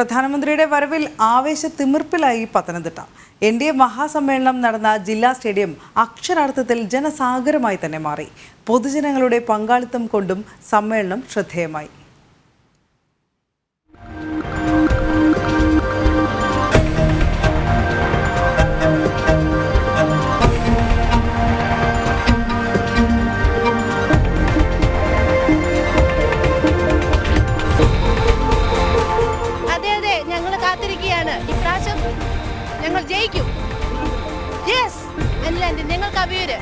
പ്രധാനമന്ത്രിയുടെ വരവിൽ ആവേശ തിമിർപ്പിലായി പത്തനംതിട്ട. എൻ ഡി എ മഹാസമ്മേളനം നടന്ന ജില്ലാ സ്റ്റേഡിയം അക്ഷരാർത്ഥത്തിൽ ജനസാഗരമായി തന്നെ മാറി. പൊതുജനങ്ങളുടെ പങ്കാളിത്തം കൊണ്ടും സമ്മേളനം ശ്രദ്ധേയമായി. ഞങ്ങൾ ജയിക്കും. യെസ് അല്ലാണ്ട് ഞങ്ങൾക്ക് അഭിയൂര്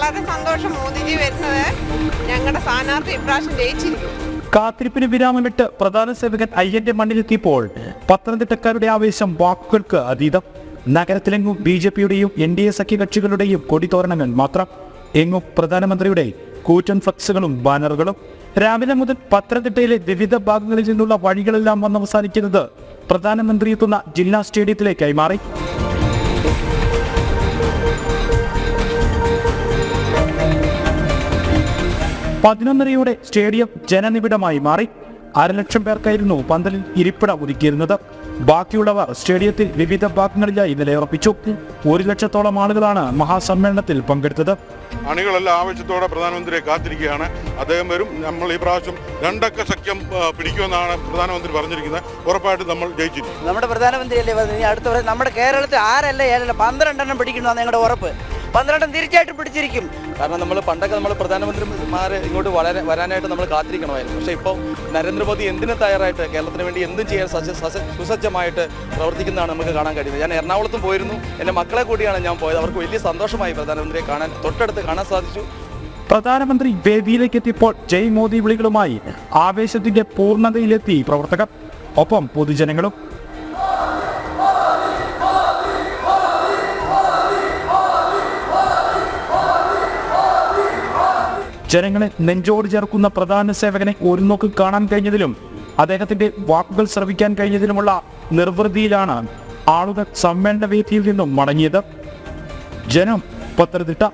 വളരെ സന്തോഷം മോദിജി വരുന്നത്. ഞങ്ങളുടെ സ്ഥാനാർത്ഥി ഇപ്രാവശ്യം ജയിച്ചിരിക്കും കാത്തിരിപ്പിന് വിരാമമിട്ട് പ്രധാന സേവകൻ അയ്യന്റെ മണ്ണിലെത്തിയപ്പോൾ പത്തനംതിട്ടക്കാരുടെ ആവേശം വാക്കുകൾക്ക് അതീതം. നഗരത്തിലെങ്ങും ബി ജെ പിയുടെയും എൻ ഡി എ സഖ്യകക്ഷികളുടെയും കൊടിതോരണങ്ങൾ മാത്രം. എങ്ങും പ്രധാനമന്ത്രിയുടെ കൂറ്റൻ ഫ്ലക്സുകളും ബാനറുകളും. രാവിലെ മുതൽ പത്തനംതിട്ടയിലെ വിവിധ ഭാഗങ്ങളിൽ നിന്നുള്ള വഴികളെല്ലാം വന്നവസാനിക്കുന്നത് പ്രധാനമന്ത്രി എത്തുന്ന ജില്ലാ സ്റ്റേഡിയത്തിലേക്ക് കൈമാറി പതിനൊന്നരയോടെ സ്റ്റേഡിയം ജനനിബിഡമായി മാറി. അരലക്ഷം പേർക്കായിരുന്നു പന്തലിൽ ഇരിപ്പിടം ഒരുക്കിയിരുന്നത്. ബാക്കിയുള്ളവർ സ്റ്റേഡിയത്തിൽ വിവിധ ഭാഗങ്ങളിലായി നിലയുറപ്പിച്ചു ഒരു ലക്ഷത്തോളം ആളുകളാണ് മഹാസമ്മേളനത്തിൽ പങ്കെടുത്തത്. അണികളെല്ലാം ആവശ്യത്തോടെ പ്രധാനമന്ത്രിയെ കാത്തിരിക്കുകയാണ്. അദ്ദേഹം വരും. നമ്മൾ ഈ പ്രാവശ്യം രണ്ടക്ക സഖ്യം പിടിക്കുമെന്നാണ് പ്രധാനമന്ത്രി പറഞ്ഞിരിക്കുന്നത്. ഉറപ്പായിട്ടും നമ്മൾ ജയിച്ചിരിക്കും. നമ്മുടെ പ്രധാനമന്ത്രിയല്ലേ അടുത്ത നമ്മുടെ കേരളത്തിൽ ആരല്ലേ ഏഴല്ല പന്ത്രണ്ടെണ്ണം പിടിക്കണമെന്നാണ് ഞങ്ങളുടെ ഉറപ്പ്. പന്ത്രണ്ടെണ്ണം തീർച്ചയായിട്ടും പിടിച്ചിരിക്കും. കാരണം നമ്മൾ പണ്ടൊക്കെ നമ്മൾ പ്രധാനമന്ത്രിമാർ ഇങ്ങോട്ട് വളരെ വരാനായിട്ട് നമ്മൾ കാത്തിരിക്കണമായിരുന്നു. പക്ഷേ ഇപ്പോൾ നരേന്ദ്രമോദി എന്തിനു തയ്യാറായിട്ട് കേരളത്തിന് വേണ്ടി എന്തും ചെയ്യാൻ സജ്ജ സസ- സുസജ്ജമായിട്ട് പ്രവർത്തിക്കുന്നതാണ് നമുക്ക് കാണാൻ കഴിയുന്നത്. ഞാൻ എറണാകുളത്തും പോയിരുന്നു. എന്റെ മക്കളെ കൂടിയാണ് ഞാൻ പോയത്. അവർക്ക് വലിയ സന്തോഷമായി പ്രധാനമന്ത്രിയെ കാണാൻ തൊട്ടടുത്ത് കാണാൻ സാധിച്ചു. പ്രധാനമന്ത്രി വേദിയിലേക്ക് എത്തിയപ്പോൾ ജയ് മോദി വിളികളുമായി ആവേശത്തിന്റെ പൂർണതയിലെത്തി പ്രവർത്തകർ. ഒപ്പം പൊതുജനങ്ങളും ജനങ്ങളെ നെഞ്ചോട് ചേർക്കുന്ന പ്രധാന സേവകനെ ഒരു നോക്ക് കാണാൻ കഴിഞ്ഞതിലും അദ്ദേഹത്തിന്റെ വാക്കുകൾ ശ്രവിക്കാൻ കഴിഞ്ഞതിലുമുള്ള നിർവൃതിയിലാണ് ആളുകൾ സമ്മേളന വേദിയിൽ നിന്നും മടങ്ങിയത്. ജനം പത്തനംതിട്ട